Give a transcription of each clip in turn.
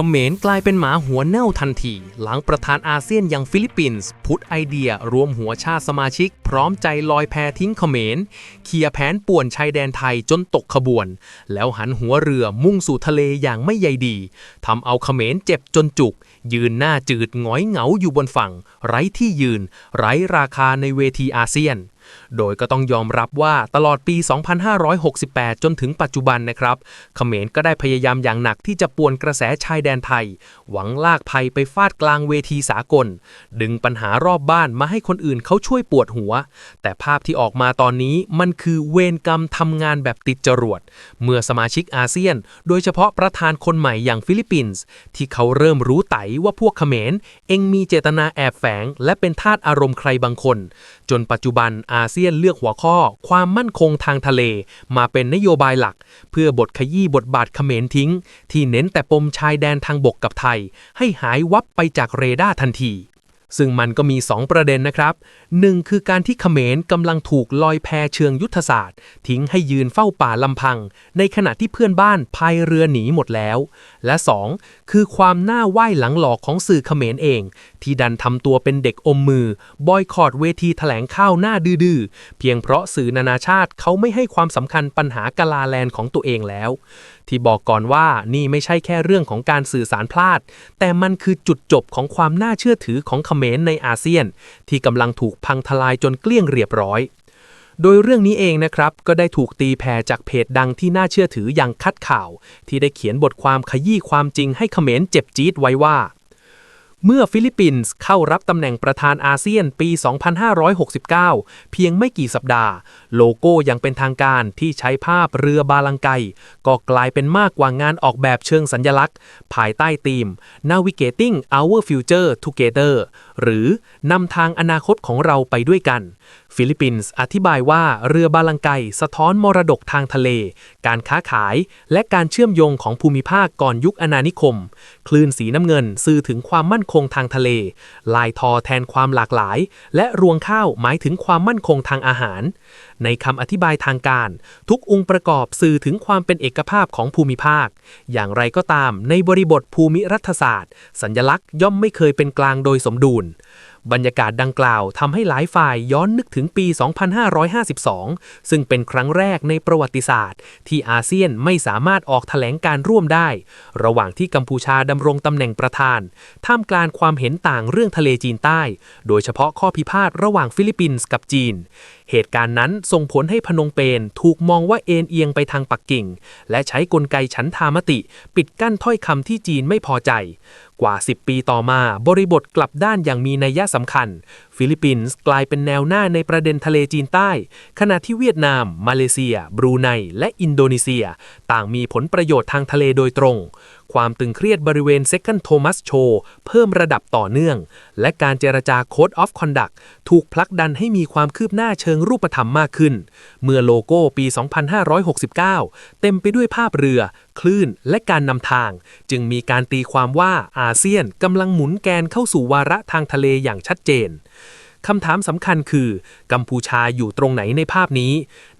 เขมรกลายเป็นหมาหัวเน่าทันที หลังประธานอาเซียนอย่างฟิลิปปินส์พุทธไอเดียรวมหัวชาติสมาชิก พร้อมใจลอยแพทิ้งเขมรเคลียแผนป่วนชายแดนไทยจนตกขบวน แล้วหันหัวเรือมุ่งสู่ทะเลอย่างไม่ใยดีทำเอาเขมรเจ็บจนจุก ยืนหน้าจืดหงอยเหงาอยู่บนฝั่ง ไร้ที่ยืน ไร้ราคาในเวทีอาเซียน โดยก็ต้องยอมรับว่าตลอดปี 2568 จนถึงปัจจุบันนะครับเขมรก็ได้พยายามอย่างหนักที่จะป่วนกระแสชายแดนไทย หวังลากภัยไปฟาดกลางเวทีสากล ดึงปัญหารอบบ้านมาให้คนอื่นเขาช่วยปวดหัว แต่ภาพที่ออกมาตอนนี้มันคือเวรกรรมทำงานแบบติดจรวด เมื่อสมาชิกอาเซียน โดยเฉพาะประธานคนใหม่อย่างฟิลิปปินส์ที่เขาเริ่มรู้ไตว่าพวกเขมร เองมีเจตนาแอบแฝง และเป็นทาสอารมณ์ใครบางคน จนปัจจุบันอาาเซียนเลือกหัวข้อ ความมั่นคงทางทะเล มาเป็นนโยบายหลัก เพื่อบทขยี้บทบาทเขมรทิ้ง ที่เน้นแต่ปมชายแดนทางบกกับไทย ให้หายวับไปจากเรดาร์ทันที ซึ่งมันก็มี 2 ประเด็นนะครับ 1. คือการที่เขมรกำลังถูกลอยแพเชิงยุทธศาสตร์ ทิ้งให้ยืนเฝ้าป่าลำพัง ในขณะที่เพื่อนบ้านพายเรือหนีหมดแล้ว และ 2. คือความหน้าไหว้หลังหลอกของสื่อเขมรเอง ที่ดันทำตัวเป็นเด็กอมมือ บอยคอรดเวทีแถลงข้าวหน้าดื้อเพียงเพราะสื่อนานาชาติเขาไม่ให้ความสำคัญปัญหากาลาแลนของตัวเองแล้ว ที่บอกก่อนว่านี่ไม่ใช่แค่เรื่องของการสื่อสารพลาด แต่มันคือจุดจบของความน่าเชื่อถือของเขมรในอาเซียน ที่กำลังถูกพังทลายจนเกลี้ยงเรียบร้อย โดยเรื่องนี้เองนะครับ ก็ได้ถูกตีแผ่จากเพจดังที่น่าเชื่อถืออย่างคัดข่าว ที่ได้เขียนบทความขยี้ความจริงให้เขมรเจ็บจี๊ดไว้ว่า เมื่อฟิลิปปินส์เข้ารับตำแหน่งประธานอาเซียนปี 2569 เพียงไม่กี่สัปดาห์ โลโก้ยังเป็นทางการที่ใช้ภาพเรือบาลังไก ก็กลายเป็นมากกว่างานออกแบบเชิงสัญญลักษณ์ ภายใต้ธีม Navigating Our Future Together หรือนำทางอนาคตของเราไปด้วยกัน ฟิลิปปินส์อธิบายว่าเรือบาลังไกสะท้อนมรดกทางทะเล การค้าขาย และการเชื่อมโยงของภูมิภาคก่อนยุคอาณานิคม คลื่นสีน้ำเงินสื่อถึงความมั่นคงทางทะเล ลายทอแทนความหลากหลาย และรวงข้าวหมายถึงความมั่นคงทางอาหาร ในคำอธิบายทางการ ทุกองค์ประกอบสื่อถึงความเป็นเอกภาพของภูมิภาค อย่างไรก็ตาม ในบริบทภูมิรัฐศาสตร์ สัญญลักษณ์ย่อมไม่เคยเป็นกลางโดยสมดุลบรรยากาศดังกล่าวทำให้หลายฝ่ายย้อนนึกถึงปี 2552 ซึ่งเป็นครั้งแรกในประวัติศาสตร์ ที่อาเซียนไม่สามารถออกแถลงการร่วมได้ ระหว่างที่กัมพูชาดำรงตำแหน่งประธาน ท่ามกลางความเห็นต่างเรื่องทะเลจีนใต้ โดยเฉพาะข้อพิพาทระหว่างฟิลิปปินส์กับจีน เหตุการณ์นั้นส่งผลให้พนงเปญถูกมองว่าเอ็นเอียงไปทางปักกิ่ง และใช้กลไกฉันทามติ ปิดกั้นถ้อยคำที่จีนไม่พอใจ กว่า 10 ปีต่อมาบริบทกลับด้านอย่างมีนัยสำคัญ ฟิลิปปินส์กลายเป็นแนวหน้าในประเด็นทะเลจีนใต้ ขณะที่เวียดนาม มาเลเซีย บรูไน และอินโดนีเซีย ต่างมีผลประโยชน์ทางทะเลโดยตรง ความตึงเครียดบริเวณ Second Thomas Show เพิ่มระดับต่อเนื่อง และการเจรจา Code of Conduct ถูกผลักดันให้มีความคืบหน้าเชิงรูปธรรมมากขึ้น เมื่อโลโก้ปี 2569 เต็มไปด้วยภาพเรือ คลื่น และการนำทาง จึงมีการตีความว่าอาเซียนกำลังหมุนแกนเข้าสู่วาระทางทะเลอย่างชัดเจน คำถามสำคัญคือ กัมพูชาอยู่ตรงไหนในภาพนี้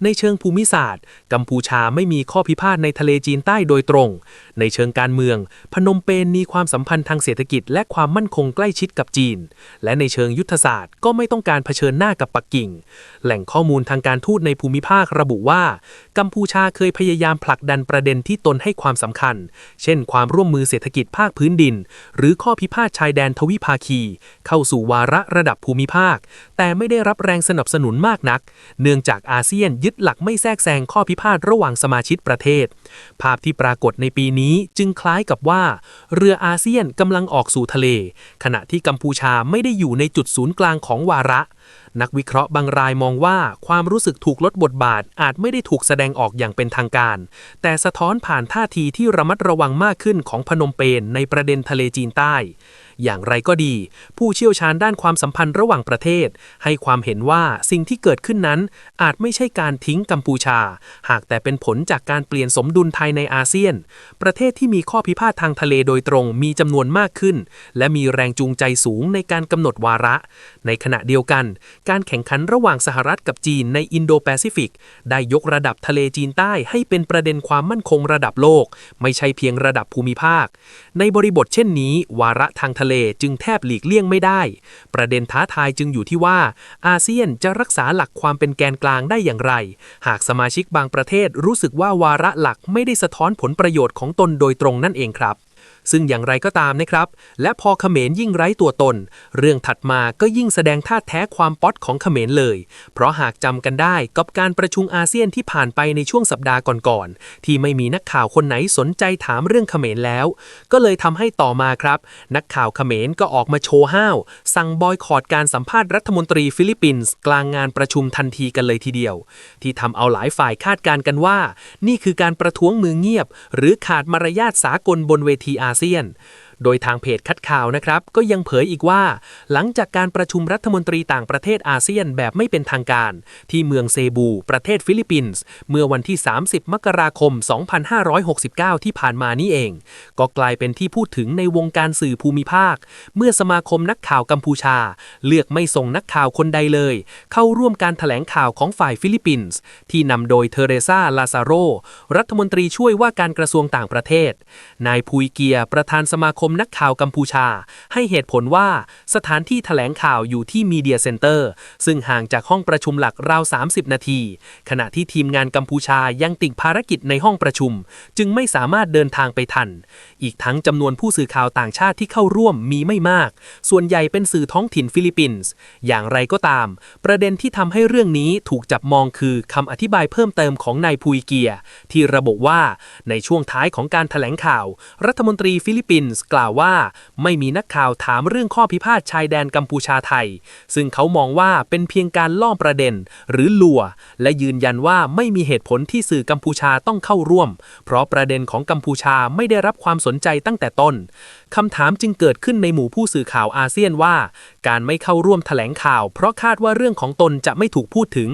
ในเชิงภูมิศาสตร์ กัมพูชาไม่มีข้อพิพาทในทะเลจีนใต้โดยตรง ในเชิงการเมือง พนมเปญมีความสัมพันธ์ทางเศรษฐกิจ และความมั่นคงใกล้ชิดกับจีน และในเชิงยุทธศาสตร์ก็ไม่ต้องการเผชิญหน้ากับปักกิ่ง แหล่งข้อมูลทางการทูตในภูมิภาคระบุว่า กัมพูชาเคยพยายามผลักดันประเด็นที่ตนให้ความสำคัญ เช่น ความร่วมมือเศรษฐกิจภาคพื้นดิน หรือข้อพิพาทชายแดนทวิภาคี เข้าสู่วาระระดับภูมิภาคแต่ไม่ได้รับแรงสนับสนุนมากนัก เนื่องจากอาเซียนยึดหลักไม่แทรกแซงข้อพิพาทระหว่างสมาชิกประเทศ ภาพที่ปรากฏในปีนี้จึงคล้ายกับว่า เรืออาเซียนกำลังออกสู่ทะเล ขณะที่กัมพูชาไม่ได้อยู่ในจุดศูนย์กลางของวาระ นักวิเคราะห์บางรายมองว่าความรู้สึกถูกลดบทบาทอาจไม่ได้ถูกแสดงออกอย่างเป็นทางการ แต่สะท้อนผ่านท่าทีที่ระมัดระวังมากขึ้นของพนมเปญในประเด็นทะเลจีนใต้ อย่างไรก็ดี ผู้เชี่ยวชาญด้านความสัมพันธ์ระหว่างประเทศ ให้ความเห็นว่าสิ่งที่เกิดขึ้นนั้น อาจไม่ใช่การทิ้งกัมพูชา หากแต่เป็นผลจากการเปลี่ยนสมดุลภายในอาเซียน ประเทศที่มีข้อพิพาททางทะเลโดยตรงมีจำนวนมากขึ้น และมีแรงจูงใจสูงในการกำหนดวาระ ในขณะเดียวกันการแข่งขันระหว่างสหรัฐกับจีนในอินโดแปซิฟิก ได้ยกระดับทะเลจีนใต้ให้เป็นประเด็นความมั่นคงระดับโลก ไม่ใช่เพียงระดับภูมิภาค ในบริบทเช่นนี้ วาระทางทะเลจึงแทบหลีกเลี่ยงไม่ได้ ประเด็นท้าทายจึงอยู่ที่ว่า อาเซียนจะรักษาหลักความเป็นแกนกลางได้อย่างไร หากสมาชิกบางประเทศรู้สึกว่าวาระหลักไม่ได้สะท้อนผลประโยชน์ของตนโดยตรงนั่นเองครับ ซึ่งอย่างไรก็ตามนะครับ และพอเขมรยิ่งไร้ตัวตน เรื่องถัดมาก็ยิ่งแสดงท่าแท้ความป๊อตของเขมรเลย เพราะหากจำกันได้กับการประชุมอาเซียนที่ผ่านไปในช่วงสัปดาห์ก่อนๆที่ไม่มีนักข่าวคนไหนสนใจถามเรื่องเขมรแล้ว ก็เลยทำให้ต่อมาครับ นักข่าวเขมรก็ออกมาโชว์ห้าว สั่งบอยคอรดการสัมภาษณ์รัฐมนตรีฟิลิปปินส์กลางงานประชุมทันทีกันเลยทีเดียว ที่ทำเอาหลายฝ่ายคาดการณ์กันว่า นี่คือการประท้วงมือเงียบ หรือขาดมารยาทสากลบนเวทีอาเซียน โดยทางเพจคัดข่าวนะครับ ก็ยังเผยอีกว่า หลังจากการประชุมรัฐมนตรีต่างประเทศอาเซียนแบบไม่เป็นทางการ ที่เมืองเซบู ประเทศฟิลิปปินส์ เมื่อวันที่ 30 มกราคม 2569 ที่ผ่านมานี่เอง ก็กลายเป็นที่พูดถึงในวงการสื่อภูมิภาค เมื่อสมาคมนักข่าวกัมพูชา เลือกไม่ส่งนักข่าวคนใดเลย เข้าร่วมการถแถลงข่าวของฝ่ายฟิลิปปินส์ที่นำโดยเทเรซาลาซาโรรัฐมนตรีช่วยว่าการกระทรวงต่างประเทศ นายพุยเกีย ประธานสมาคมนักข่าวกัมพูชา ให้เหตุผลว่าสถานที่ถแถลงข่าวอยู่ที่มีเดียเซ็นเตอร์ซึ่งห่างจากห้องประชุมหลักราว 30 นาที ขณะที่ทีมงานกัมพูชายังติดภารกิจในห้องประชุม จึงไม่สามารถเดินทางไปทัน อีกทั้งจำนวนผู้สื่อข่าวต่างชาติที่เข้าร่วมมีไม่มาก ส่วนใหญ่เป็นสื่อท้องถิ่นฟิลิปปินส์อย่างไรก็ตาม ประเด็นที่ทำให้เรื่องนี้ถูกจับมองคือคำอธิบายเพิ่มเติมของนายพุยเกีย ที่ระบุว่าในช่วงท้ายของการถแถลงข่าว รัฐมนตรีฟิลิปปินส์กล่าวว่า ไม่มีนักข่าวถามเรื่องข้อพิพาทชายแดนกัมพูชาไทย ซึ่งเขามองว่าเป็นเพียงการล่อประเด็น หรือลัวและยืนยันว่าไม่มีเหตุผลที่สื่อกัมพูชาต้องเข้าร่วม เพราะประเด็นของกัมพูชาไม่ได้รับความสนใจตั้งแต่ต้นคำถามจึงเกิดขึ้นในหมู่ผู้สื่อข่าวอาเซียนว่า การไม่เข้าร่วมแถลงข่าว เพราะคาดว่าเรื่องของตนจะไม่ถูกพูดถึง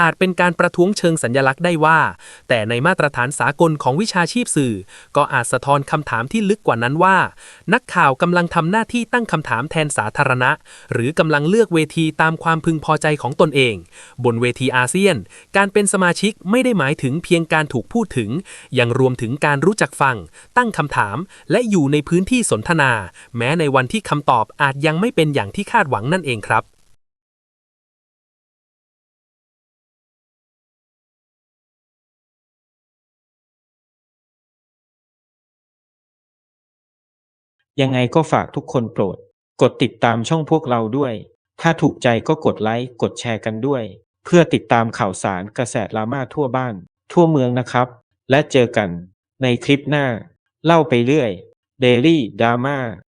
อาจเป็นการประท้วงเชิงสัญลักษณ์ได้ว่า แต่ในมาตรฐานสากลของวิชาชีพสื่อ ก็อาจสะท้อนคำถามที่ลึกกว่านั้นว่า นักข่าวกำลังทำหน้าที่ตั้งคำถามแทนสาธารณะ หรือกำลังเลือกเวทีตามความพึงพอใจของตนเอง บนเวทีอาเซียน การเป็นสมาชิกไม่ได้หมายถึงเพียงการถูกพูดถึง ยังรวมถึงการรู้จักฟัง ตั้งคำถาม และอยู่ในพื้นที่สนทนา แม้ในวันที่คำตอบอาจยังไม่เป็นอย่างที่คาดหวังนั่นเองครับ ยังไงก็ฝากทุกคนโปรด กดติดตามช่องพวกเราด้วย ถ้าถูกใจก็กดไลค์ กดแชร์กันด้วย เพื่อติดตามข่าวสารกระแสดราม่าทั่วบ้าน ทั่วเมืองนะครับ และเจอกันในคลิปหน้า เล่าไปเรื่อย Daily Drama